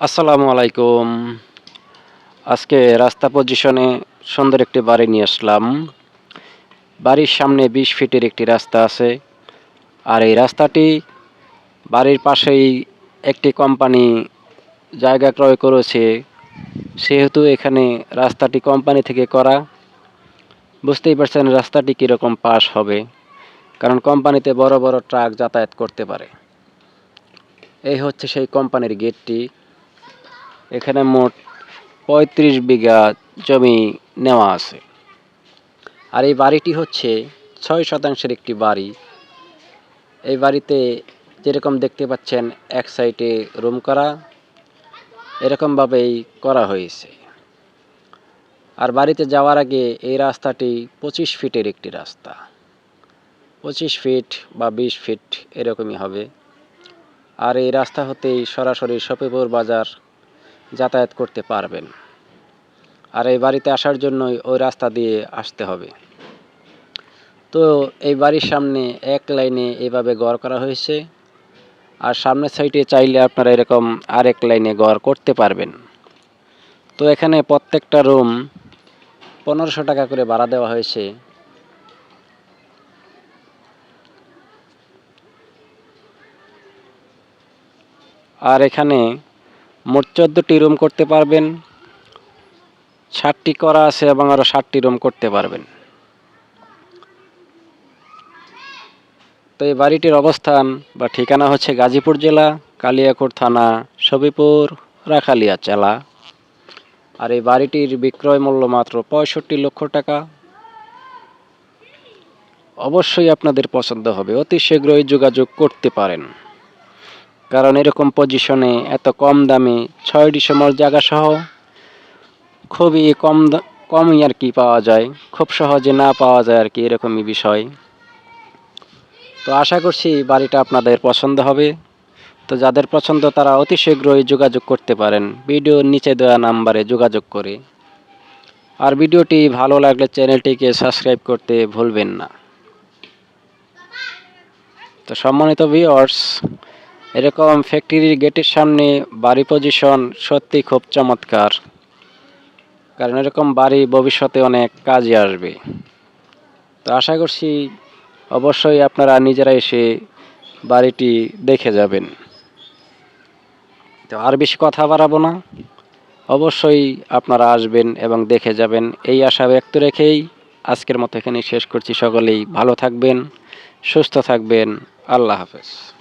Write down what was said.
আসসালামু আলাইকুম। আজকে রাস্তা পজিশনে সুন্দর একটি বাড়ি নিয়ে আসলাম। বাড়ির সামনে বিশ ফিটের একটি রাস্তা আছে। আর এই রাস্তাটি বাড়ির পাশেই একটি কোম্পানি জায়গা ক্রয় করেছে। সেহেতু এখানে রাস্তাটি কোম্পানি থেকে করা। বুঝতেই পারছেন রাস্তাটি কীরকম পাস হবে। কারণ কোম্পানিতে বড় বড় ট্রাক যাতায়াত করতে পারে। এই হচ্ছে সেই কোম্পানির গেটটি এখানে মোট পঁয়ত্রিশ বিঘা জমি নেওয়া আছে। আর এই বাড়িটি হচ্ছে ছয় শতাংশের একটি বাড়ি। এই বাড়িতে যেরকম দেখতে পাচ্ছেন, এক সাইডে রুম করা, এরকমভাবেই করা হয়েছে। আর বাড়িতে যাওয়ার আগে এই রাস্তাটি পঁচিশ ফিটের একটি রাস্তা। পঁচিশ ফিট বা বিশ ফিট এরকমই হবে। আর এই রাস্তা হতেই সরাসরি শপেপুর বাজার যাতায়াত করতে পারবেন। আর এই বাড়িতে আসার জন্যই ওই রাস্তা দিয়ে আসতে হবে। তো এই বাড়ির সামনে এক লাইনে এভাবে গড় করা হয়েছে। আর সামনের সাইডে চাইলে আপনারা এরকম আরেক লাইনে গড় করতে পারবেন। তো এখানে প্রত্যেকটা রুম পনেরোশো টাকা করে ভাড়া দেওয়া হয়েছে। আর এখানে মোট চোদ্দোটি রুম করতে পারবেন। ষাটটি করা আছে এবং আরও ষাটটি রুম করতে পারবেন। তো এই বাড়িটির অবস্থান বা ঠিকানা হচ্ছে গাজীপুর জেলা, কালিয়াকোট থানা সবিপুর রাখালিয়া জেলা। আর এই বাড়িটির বিক্রয় মূল্য মাত্র পঁয়ষট্টি লক্ষ টাকা। অবশ্যই আপনাদের পছন্দ হবে। অতি শীঘ্রই যোগাযোগ করতে পারেন। কারণ এরকম পজিশনে এত কম দামে ছয় ডিসেম্বর জায়গা সহ খুবই কম কমই আর কি পাওয়া যায়। খুব সহজে না পাওয়া যায় আর কি এরকমই বিষয়। তো আশা করছি বাড়িটা আপনাদের পছন্দ হবে। তো যাদের পছন্দ তারা অতি শীঘ্রই যোগাযোগ করতে পারেন। ভিডিওর নিচে দেওয়া নাম্বারে যোগাযোগ করে। আর ভিডিওটি ভালো লাগলে চ্যানেলটিকে সাবস্ক্রাইব করতে ভুলবেন না। তো সম্মানিত ভিউয়ার্স এরকম ফ্যাক্টরির গেটের সামনে বাড়ি পজিশন সত্যি খুব চমৎকার। কারণ এরকম বাড়ি ভবিষ্যতে অনেক কাজে আসবে। তো আশা করছি অবশ্যই আপনারা নিজেরা এসে বাড়িটি দেখে যাবেন। তো আর বেশি কথা বাড়াবো না। অবশ্যই আপনারা আসবেন এবং দেখে যাবেন। এই আশা ব্যক্ত রেখেই আজকের মতো এখানে শেষ করছি। সকলেই ভালো থাকবেন, সুস্থ থাকবেন। আল্লাহ হাফেজ।